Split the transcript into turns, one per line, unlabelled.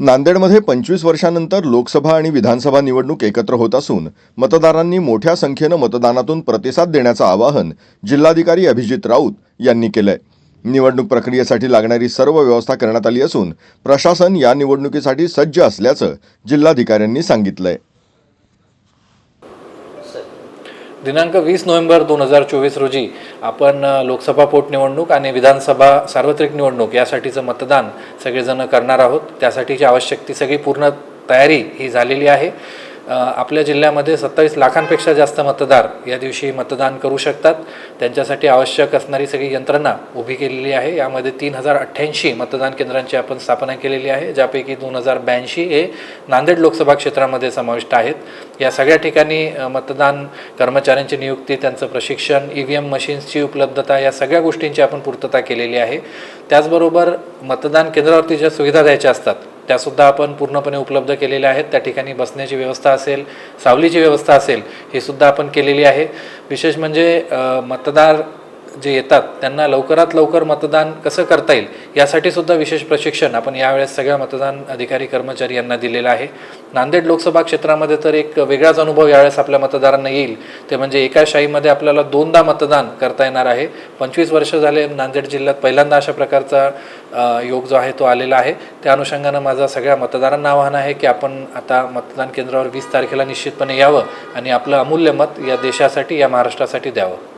नांदेडमध्ये पंचवीस वर्षानंतर लोकसभा आणि विधानसभा निवडणूक एकत्र होत असून मतदारांनी मोठ्या संख्येनं मतदानातून प्रतिसाद देण्याचं आवाहन जिल्हाधिकारी अभिजित राऊत यांनी केलंय. निवडणूक प्रक्रियेसाठी लागणारी सर्व व्यवस्था करण्यात आली असून प्रशासन या निवडणुकीसाठी सज्ज असल्याचं जिल्हाधिकाऱ्यांनी सांगितलंय.
दिनांक वीस नोव्हेंबर दोन हजार चोवीस रोजी आपण लोकसभा पोटनिवडणूक आणि विधानसभा सार्वत्रिक निवडणूक यासाठीचं मतदान सगळेजण करणार आहोत. त्यासाठीची आवश्यक ती सगळी पूर्ण तयारी ही झालेली आहे. आपल्या जिल्ह्यामध्ये सत्तावीस लाखांपेक्षा जास्त मतदार या दिवशी मतदान करू शकतात. त्यांच्यासाठी आवश्यक असणारी सगळी यंत्रणा उभी केलेली आहे. यामध्ये तीन हजार अठ्ठ्याऐंशी मतदान केंद्रांची आपण स्थापना केलेली आहे ज्यापैकी दोन हजार ब्याऐंशी हे नांदेड लोकसभा क्षेत्रामध्ये समाविष्ट आहेत. या सगळ्या ठिकाणी मतदान कर्मचाऱ्यांची नियुक्ती त्यांचं प्रशिक्षण ई व्ही एम मशीन्सची उपलब्धता या सगळ्या गोष्टींची आपण पूर्तता केलेली आहे. त्याचबरोबर मतदान केंद्रावरती ज्या सुविधा द्यायच्या असतात त्यासुद्धा आपण पूर्णपणे उपलब्ध केलेल्या आहेत. त्या ठिकाणी बसण्याची व्यवस्था असेल सावलीची व्यवस्था असेल ही सुद्धा आपण केलेली आहे. विशेष म्हणजे मतदार जे येतात त्यांना लवकरात लवकर मतदान कसं करता येईल यासाठी सुद्धा विशेष प्रशिक्षण आपण यावेळेस सगळ्या मतदान अधिकारी कर्मचारी यांना दिलेलं आहे. नांदेड लोकसभा क्षेत्रामध्ये तर एक वेगळाच अनुभव यावेळेस आपल्या मतदारांना येईल. ते म्हणजे एका शाहीमध्ये आपल्याला दोनदा मतदान करता येणार आहे. पंचवीस वर्ष झाले नांदेड जिल्ह्यात पहिल्यांदा अशा प्रकारचा योग जो आहे तो आलेला आहे. त्या अनुषंगानं माझा सगळ्या मतदारांना आवाहन आहे की आपण आता मतदान केंद्रावर वीस तारखेला निश्चितपणे यावं आणि आपलं अमूल्य मत या देशासाठी या महाराष्ट्रासाठी द्यावं.